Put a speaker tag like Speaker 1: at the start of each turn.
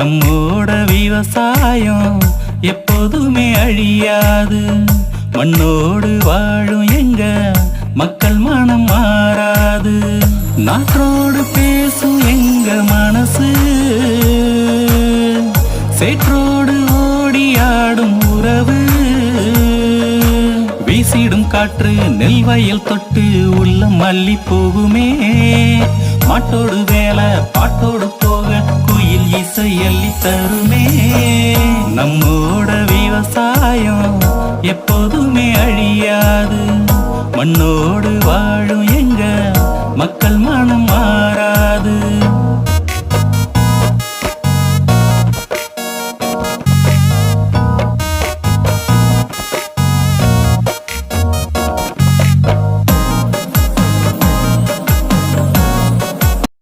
Speaker 1: நம்மோட விவசாயம் எப்போதுமே அழியாது. மண்ணோடு வாழும் எங்க மக்கள் மனம் மாறாது. நாற்றோடு பேசும் எங்க மனசு. சேற்றோடு ஓடியாடும் உறவு. வீசிடும் காற்று நெல் வயல் தொட்டு உள்ள மல்லி போகுமே. மாட்டோடு வேலை பாட்டோடு போக குயில் தருமே நம்மோட விவசாயம் எப்போதுமே அழியாது. மண்ணோடு வாழும் எங்க மக்கள் மனம்